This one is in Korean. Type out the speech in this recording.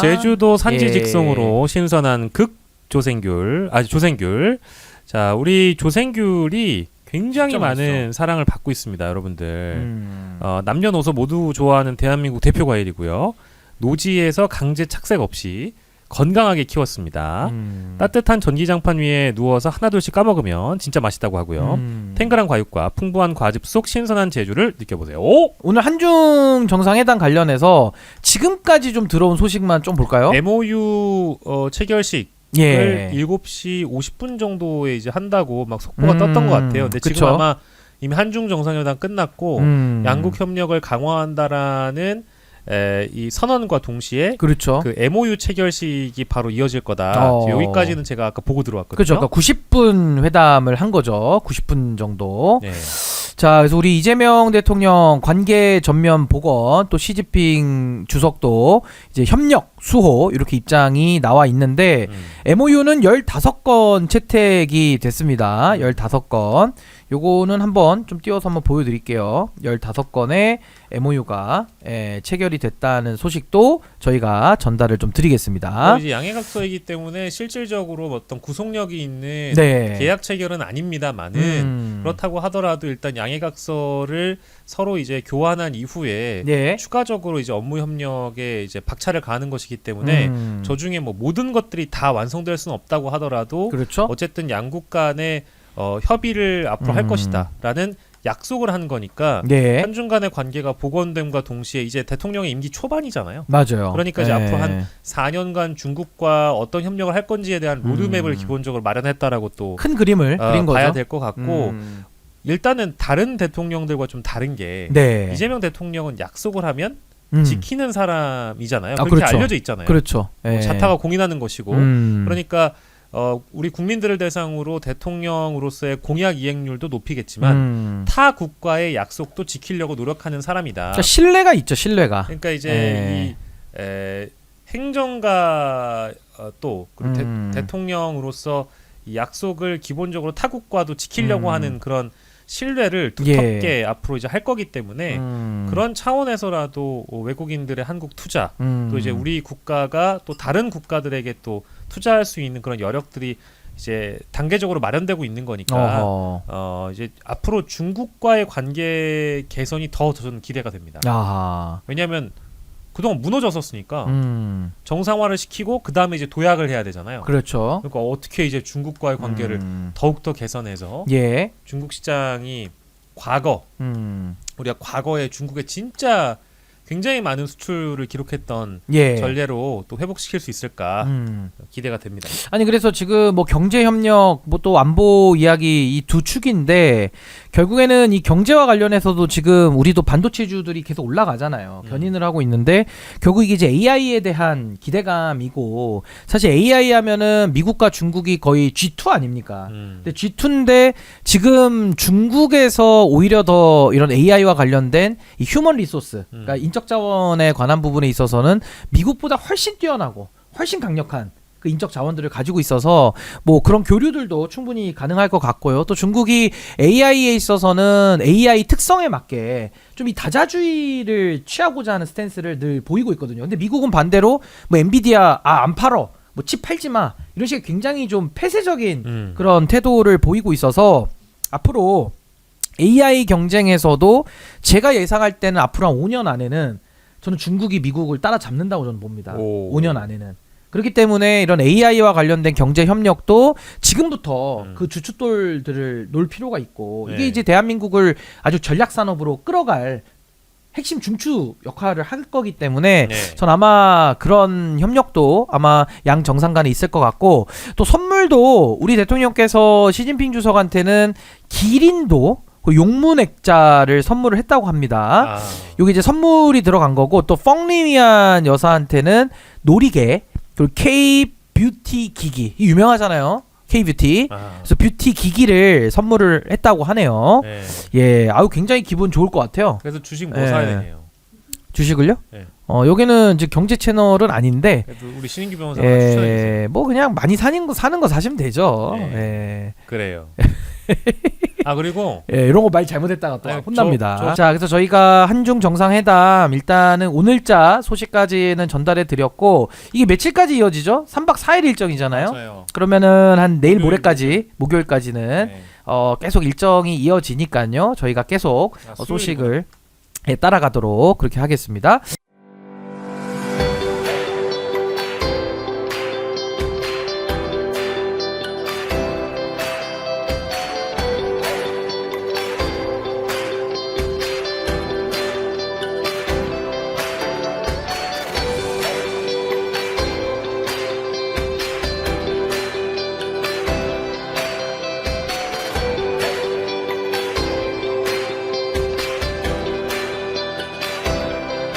제주도 산지 예. 직송으로 신선한 극 조생귤, 아니 조생귤. 자, 우리 조생귤이 굉장히 진짜 많은 맛있어. 사랑을 받고 있습니다, 여러분들. 음. 어, 남녀노소 모두 좋아하는 대한민국 대표 과일이고요. 노지에서 강제 착색 없이 건강하게 키웠습니다. 음. 따뜻한 전기장판 위에 누워서 하나둘씩 까먹으면 진짜 맛있다고 하고요. 음. 탱글한 과육과 풍부한 과즙 속 신선한 제주를 느껴보세요. 오! 오늘 한중 정상회담 관련해서 지금까지 좀 들어온 소식만 좀 볼까요? MOU 어, 체결식 예. 을 7시 50분 정도에 이제 한다고 막 속보가 음, 떴던 것 같아요. 근데 그쵸. 지금 아마 이미 한중 정상회담 끝났고 음. 양국 협력을 강화한다라는 에, 이 선언과 동시에 그렇죠. 그 MOU 체결식이 바로 이어질 거다. 어. 여기까지는 제가 아까 보고 들어왔거든요. 그렇죠. 그러니까 90분 회담을 한 거죠. 90분 정도. 네. 자, 그래서 우리 이재명 대통령 관계 전면 복원 또 시진핑 주석도 이제 협력 수호 이렇게 입장이 나와 있는데 음. MOU는 15건 채택이 됐습니다. 15건. 요거는 한번 좀 띄워서 한번 보여 드릴게요. 15건의 MOU가 예, 체결이 됐다는 소식도 저희가 전달을 좀 드리겠습니다. 뭐 이제 양해각서이기 때문에 실질적으로 어떤 구속력이 있는 네. 계약 체결은 아닙니다만은 음. 그렇다고 하더라도 일단 양해각서를 서로 이제 교환한 이후에 네. 추가적으로 이제 업무 협력에 이제 박차를 가하는 것이 기 때문에 음. 저 중에 뭐 모든 것들이 다 완성될 수는 없다고 하더라도 그렇죠. 어쨌든 양국 간의 어, 협의를 앞으로 할 음. 것이다라는 약속을 한 거니까 네. 한중 간의 관계가 복원됨과 동시에 이제 대통령의 임기 초반이잖아요. 맞아요. 그러니까 이제 네. 앞으로 한 4년간 중국과 어떤 협력을 할 건지에 대한 로드맵을 음. 기본적으로 마련했다라고 또 큰 그림을 어, 그린 거죠. 봐야 될 것 같고 음. 일단은 다른 대통령들과 좀 다른 게 네. 이재명 대통령은 약속을 하면 음. 지키는 사람이잖아요. 아, 그렇게 그렇죠. 알려져 있잖아요. 그렇죠. 뭐 예. 자타가 공인하는 것이고 음. 그러니까 어, 우리 국민들을 대상으로 대통령으로서의 공약 이행률도 높이겠지만 음. 타 국가의 약속도 지키려고 노력하는 사람이다. 그러니까 신뢰가 있죠. 신뢰가. 그러니까 이제 예. 이 에, 행정가 어, 또 음. 대, 통령으로서이 약속을 기본적으로 타국과도 지키려고 음. 하는 그런 신뢰를 두텁게 앞으로 이제 할 거기 때문에 음. 그런 차원에서라도 어, 외국인들의 한국 투자 음. 또 이제 우리 국가가 또 다른 국가들에게 또 투자할 수 있는 그런 여력들이 이제 단계적으로 마련되고 있는 거니까 어허. 어 이제 앞으로 중국과의 관계 개선이 더 저는 기대가 됩니다. 아하. 왜냐하면 그동안 무너졌었으니까 음. 정상화를 시키고 그 다음에 이제 도약을 해야 되잖아요. 그렇죠. 그러니까 어떻게 이제 중국과의 관계를 음. 더욱 더 개선해서 예. 중국 시장이 과거 음. 우리가 과거에 중국에 진짜 굉장히 많은 수출을 기록했던 예. 전례로 또 회복시킬 수 있을까 음. 기대가 됩니다. 아니 그래서 지금 뭐 경제 협력 뭐 또 안보 이야기 이 두 축인데 결국에는 이 경제와 관련해서도 지금 우리도 반도체주들이 계속 올라가잖아요. 음. 견인을 하고 있는데 결국 이게 이제 AI에 대한 기대감이고 사실 AI 하면은 미국과 중국이 거의 G2 아닙니까? 음. 근데 G2인데 지금 중국에서 오히려 더 이런 AI와 관련된 이 휴먼 리소스, 그러니까 음. 인적 자원에 관한 부분에 있어서는 미국보다 훨씬 뛰어나고 훨씬 강력한 그 인적 자원들을 가지고 있어서 뭐 그런 교류들도 충분히 가능할 것 같고요. 또 중국이 AI에 있어서는 AI 특성에 맞게 좀 이 다자주의를 취하고자 하는 스탠스를 늘 보이고 있거든요. 근데 미국은 반대로 뭐 엔비디아 아 안 팔어. 뭐 칩 팔지 마. 이런 식의 굉장히 좀 폐쇄적인 음. 그런 태도를 보이고 있어서 앞으로 AI 경쟁에서도 제가 예상할 때는 앞으로 한 5년 안에는 저는 중국이 미국을 따라잡는다고 저는 봅니다. 오. 5년 안에는. 그렇기 때문에 이런 AI와 관련된 경제 협력도 지금부터 음. 그 주춧돌들을 놓을 필요가 있고 이게 네. 이제 대한민국을 아주 전략 산업으로 끌어갈 핵심 중추 역할을 할 거기 때문에 네. 전 아마 그런 협력도 아마 양 정상 간에 있을 것 같고 또 선물도 우리 대통령께서 시진핑 주석한테는 기린도 그 용문액자를 선물을 했다고 합니다. 아. 여기 이제 선물이 들어간 거고 또 펑리위안 여사한테는 놀이개 그리고 K 뷰티 기기 이 유명하잖아요. K 뷰티. 아. 그래서 뷰티 기기를 선물을 했다고 하네요. 네. 예, 아유 굉장히 기분 좋을 것 같아요. 그래서 주식 뭐 네. 사야 되네요. 주식을요? 네. 어 여기는 이제 경제 채널은 아닌데 그래도 우리 신인규 변호사가 추천해 주세요. 예, 뭐 그냥 많이 사는 거 사는 거 사시면 되죠. 네. 예. 그래요. 아 그리고 예, 이런 거 말 잘못했다가 또 아니, 혼납니다. 저- 저- 자, 그래서 저희가 한중 정상회담 일단은 오늘자 소식까지는 전달해 드렸고 이게 며칠까지 이어지죠? 3박 4일 일정이잖아요. 맞아요. 그러면은 한 내일 모레까지 목요일까지는 네. 어, 계속 일정이 이어지니까요. 저희가 계속 아, 어. 소식을 예, 따라가도록 그렇게 하겠습니다.